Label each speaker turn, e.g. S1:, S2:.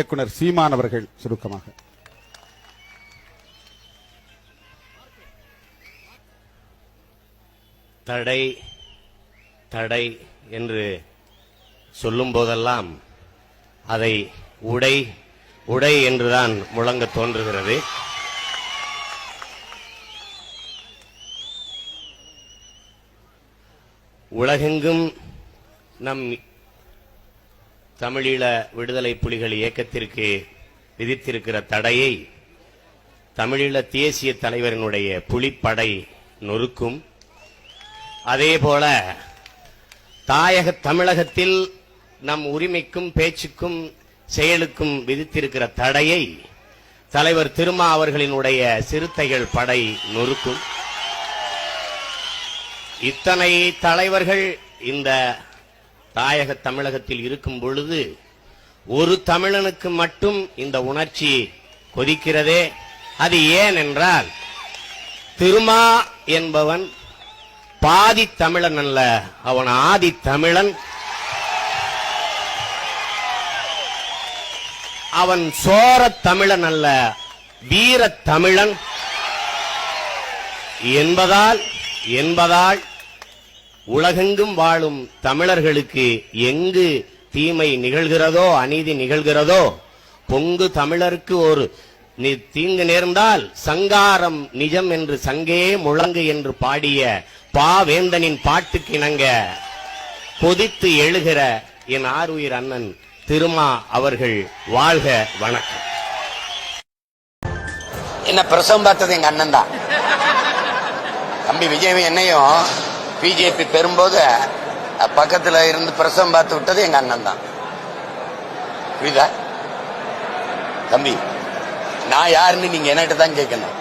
S1: இயக்குனர் சீமான் அவர்கள் சுருக்கமாக.
S2: தடை தடை என்று சொல்லும் போதெல்லாம் அதை உடை உடை என்றுதான் முழங்க தோன்றுகிறது. உலகெங்கும் நம் தமிழீழ விடுதலை புலிகள் இயக்கத்திற்கு விதித்திருக்கிற தடையை தமிழீழ தேசிய தலைவரினுடைய புலிப்படை நொறுக்கும். அதே போல தாயக தமிழகத்தில் நம் உரிமைக்கும் பேச்சுக்கும் செயலுக்கும் விதித்திருக்கிற தடையை தலைவர் திருமா அவர்களினுடைய சிறுத்தைகள் படை நொறுக்கும். இத்தனை தலைவர்கள் இந்த தாயக தமிழகத்தில் இருக்கும் பொழுது ஒரு தமிழனுக்கு மட்டும் இந்த உணர்ச்சி கொதிக்கிறதே? அது ஏன் என்றால் திருமா என்பவன் பாதி தமிழன் அல்ல அவன் ஆதி தமிழன். அவன் சோர தமிழன் அல்ல வீர தமிழன். என்பதால் என்பதால் உலகெங்கும் வாழும் தமிழர்களுக்கு எங்கு தீமை நிகழ்கிறதோ அநீதி நிகழ்கிறதோ பொங்கு தமிழருக்கு ஒரு நி- தீங்கு நேர்ந்தால் சங்காரம் நிஜம் என்று சங்கே முழங்கு என்று பாடிய பாவேந்தனின் பாட்டுக்கு இணங்க கொதித்து எழுகிற என் ஆறுயிர் அண்ணன் திருமா அவர்கள் வாழ்க வணக்கம்.
S3: என்ன பிரசவம் பார்த்தது எங்க அண்ணன் தான் தம்பி விஜய் என்னையும் பிஜேபி பெறும்போது பக்கத்தில் இருந்து பிரசவம் பார்த்து விட்டது எங்க அண்ணன் தான். புரியுதா? தம்பி நான் யாருன்னு நீங்க என்கிட்ட தான் கேட்கணும்.